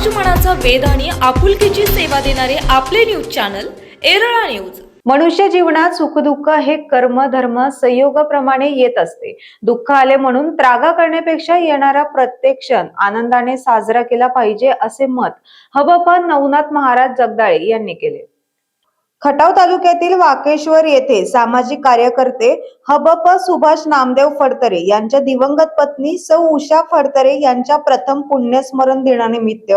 समाज मनाचा आणि आपुलकीची सेवा देणारे आपले न्यूज चॅनल एरळा न्यूज. मनुष्य जीवनात सुखदुःख हे कर्म धर्म संयोगाप्रमाणे येत असते. दुःख आले म्हणून त्रागा करण्यापेक्षा येणारा प्रत्येक क्षण आनंदाने साजरा केला पाहिजे असे मत हबप नवनाथ महाराज जगदाळे यांनी केले. खटाव तालुक्यातील वाकेश्वर येथे सामाजिक कार्यकर्ते हबप सुभाष नामदेव फडतरे यांच्या दिवंगत पत्नी सौ उषा फडतरे यांच्या प्रथम पुण्यस्मरण दिनानिमित्त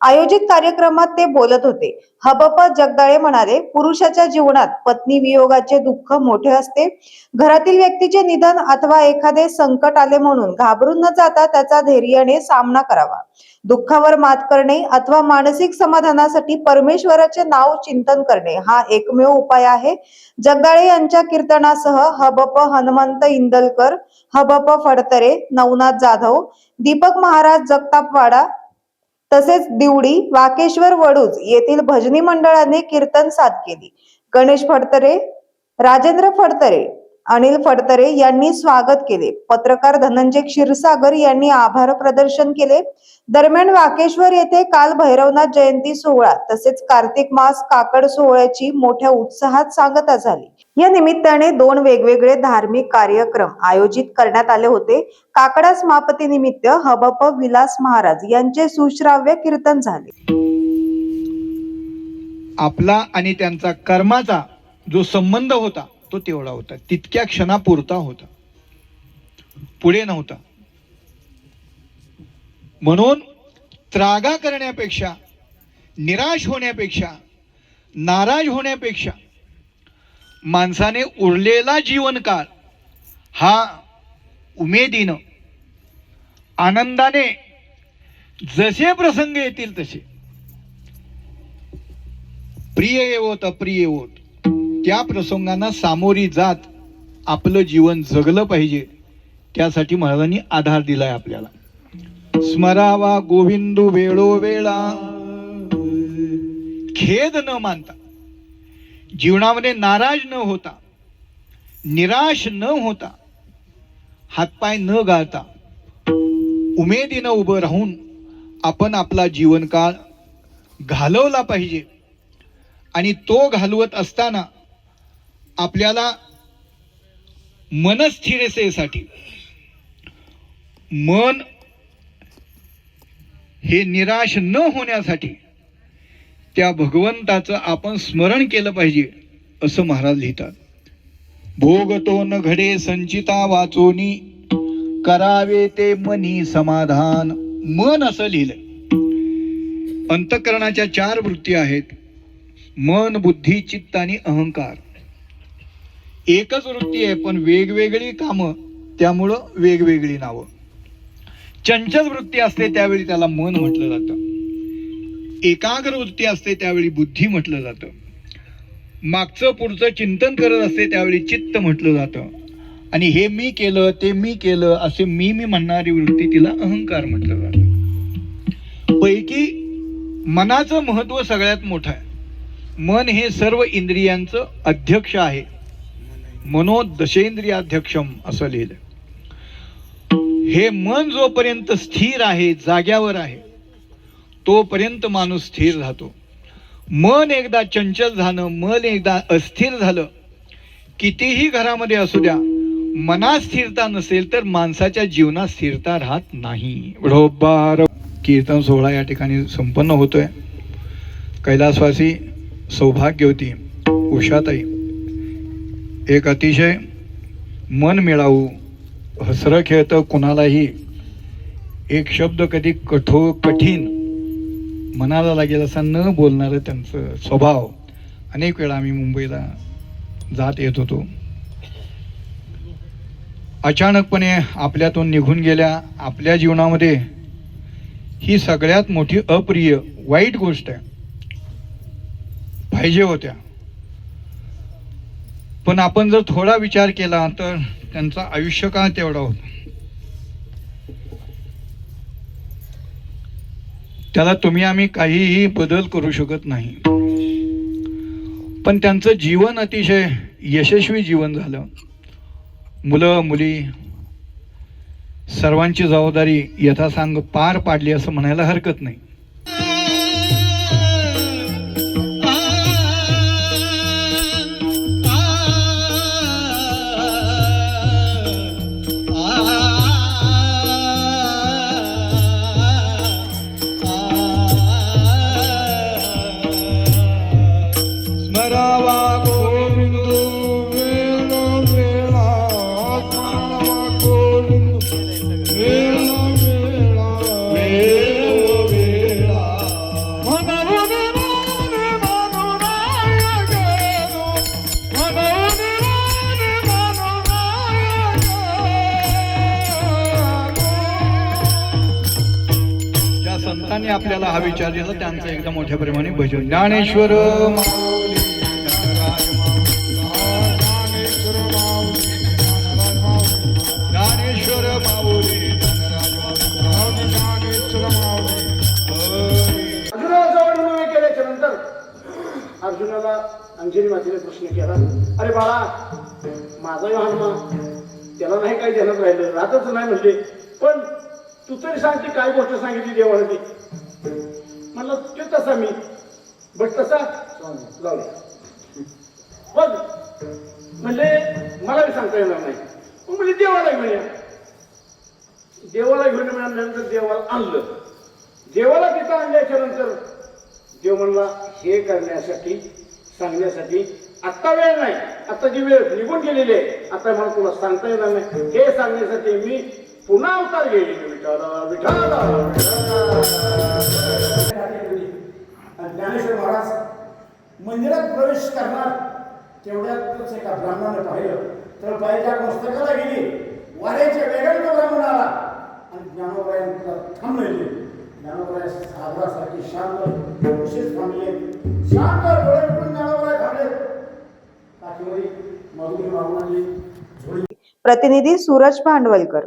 आयोजित कार्यक्रमात ते बोलत होते. हबप जगदाळे म्हणाले पुरुषाच्या जीवनात पत्नी वियोगाचे दुःख मोठे असते. घरातील व्यक्तीचे निधन अथवा एखादे संकट आले म्हणून घाबरून न जाता त्याचा धैर्याने सामना करावा. दुःखावर मात करणे अथवा मानसिक समाधानासाठी परमेश्वराचे नाव चिंतन करणे हा एकमेव उपाय आहे. जगदाळे यांच्या कीर्तनासह हबप हनुमंत इंदलकर हबप फडतरे नवनाथ जाधव दीपक महाराज जगतापवाडा तसेच दिवडी वाकेश्वर वडूज येथील भजनी मंडळाने कीर्तन साथ केली. गणेश फडतरे राजेंद्र फडतरे अनिल फडतरे यांनी स्वागत केले. पत्रकार धनंजय क्षीरसागर यांनी आभार प्रदर्शन केले. दरम्यान वाकेश्वर येथे काल भैरवनाथ जयंती सोहळा तसेच कार्तिक मास काकड सोहळ्याची मोठ्या उत्साहात सांगता झाली. या निमित्ताने दोन वेगवेगळे धार्मिक कार्यक्रम आयोजित करण्यात आले होते. काकडा समापती निमित्त हबप विलास महाराज यांचे सुश्राव्य कीर्तन झाले. आपला आणि त्यांचा कर्माचा जो संबंध होता तो तेवढा होता. तितक्या क्षणापुरता होता. पुढे नव्हता. म्हणून त्रागा करण्यापेक्षा निराश होण्यापेक्षा नाराज होण्यापेक्षा माणसाने उरलेला जीवनकाळ हा उमेदीनं आनंदाने जसे प्रसंग येतील तसे. प्रिय येवोत अप्रिय येवोत. त्या प्रसंगांना सामोरी जात आपलं जीवन जगलं पाहिजे त्यासाठी महाराजांनी आधार दिलाय आपल्याला. स्मरावा गोविंदू वेळोवेळा खेद न मानता जीवनामध्ये नाराज न होता निराश न होता हातपाय न गाळता उमेदीनं उभं राहून आपण आपला जीवनकाळ घालवला पाहिजे. आणि तो घालवत असताना आपल्याला मनस्थिरतेसाठी मन हे निराश न होण्यासाठी त्या भगवंताचं आपण स्मरण केलं पाहिजे असं महाराज लिहितात. भोगतो न घडे संचिता वाचोनी करावे ते मनी समाधान. मन असं लिहिलं अंतकरणाच्या चार वृत्ती आहेत. मन बुद्धी चित्त आणि अहंकार. एकच वृत्ती आहे पण वेगवेगळी कामं त्यामुळं वेगवेगळी नावं. चंचल वृत्ती असते त्यावेळी त्याला मन म्हटलं जातं. एकाग्र वृत्ती असते त्यावेळी बुद्धी म्हटलं जातं. मागचं पुढचं चिंतन करत असते त्यावेळी चित्त म्हटलं जातं. आणि हे मी केलं ते मी केलं असे मी मी म्हणणारी वृत्ती तिला अहंकार म्हटलं जातं. पैकी मनाचं महत्त्व सगळ्यात मोठं आहे. मन हे सर्व इंद्रियांचं अध्यक्ष आहे. मनोदशेंद्रियाध्यक्षम असं लिहिलं हे मन जोपर्यंत स्थिर आहे जाग्यावर आहे तोपर्यंत माणूस स्थिर राहतो. मन एकदा चंचल झालं मन एकदा अस्थिर झालं कितीही घरामध्ये असू द्या मनात स्थिरता नसेल तर माणसाच्या जीवनात स्थिरता राहत नाही. बरोबर कीर्तन सोहळा या ठिकाणी संपन्न होतोय. कैलासवासी सौभाग्यवती उषाताई. एक अतिशय मन मिळावू हसरं खेळतं कुणालाही. एक शब्द कधी कठो कठीण मनाला लागेल असा न बोलणारं त्यांचं स्वभाव. अनेक वेळा आम्ही मुंबईला जात येत होतो. अचानकपणे आपल्यातून निघून गेल्या आपल्या जीवनामध्ये. ही सगळ्यात मोठी अप्रिय वाईट गोष्ट आहे. पाहिजे होत्या. पण आपण जर थोडा विचार केला तर त्यांचा आयुष्य का तेवढा होता? त्याला तुम्ही आम्ही काहीही बदल करू शकत नाही. पण त्यांचं जीवन अतिशय यशस्वी जीवन झालं. मुलं मुली सर्वांची जबाबदारी यथासांग पार पाडली असं म्हणायला हरकत नाही. आपल्याला हा विचार दिला त्यांचं एकदम मोठ्या प्रमाणे भजन. ज्ञानेश्वर ज्ञानेश्वर माऊली ज्ञानराज माऊली, अर्जुनाला अंजनी मातेने प्रश्न केला अरे बाळा माझा यो हनुमा त्याला नाही काही ध्यानात राहिलं राहतच नाही म्हणले पण तू तरी सांग काय गोष्ट सांगितली देवाला ती. म्हणलं ते तसा मी. बट तसा. जाऊ बघ म्हणले मला बी सांगता येणार नाही. मग म्हणजे देवाला घेऊन या. देवाला घेऊन मिळाल्यानंतर देवाला आणलं. देवाला तिथं आणल्याच्या नंतर देव म्हणला हे करण्यासाठी सांगण्यासाठी आत्ता वेळ नाही. आत्ता जी वेळ निघून गेलेली आहे. आता मला तुला सांगता येणार नाही. हे सांगण्यासाठी मी पुन्हा अवतार विठाला विठाला ज्ञानेश्वर महाराज मंदिरात प्रवेश करणार तेवढ्यातच एका ब्राह्मणाने पाहिलं. तर बाईच्या मस्तकाला गेली. वाऱ्याच्या वेगाने ब्राह्मण आला. आणि ज्ञानोबाईंना थांबलेले. ज्ञानोबाई शांत विशेष थांबले. शांत डोळे ज्ञानोबाई थांबले. मधुरी ब्राह्मणांनी प्रतिनिधी सूरज भांडवलकर.